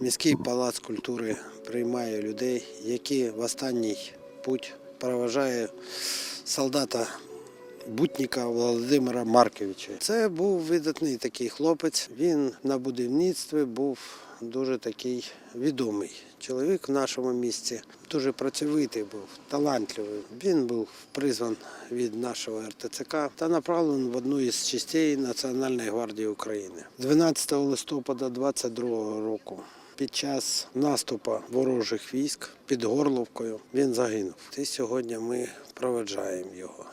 Міський палац культури приймає людей, які в останній путь проважає солдата Бутніка Володимира Марковича. Це був видатний такий хлопець. Він на будівництві був дуже такий відомий чоловік в нашому місті. Дуже працьовитий був, талантливий. Він був призван від нашого РТЦК та направлений в одну із частей Національної гвардії України. 12 листопада 22 року під час наступу ворожих військ під Горловкою він загинув. І сьогодні ми проведжаємо його.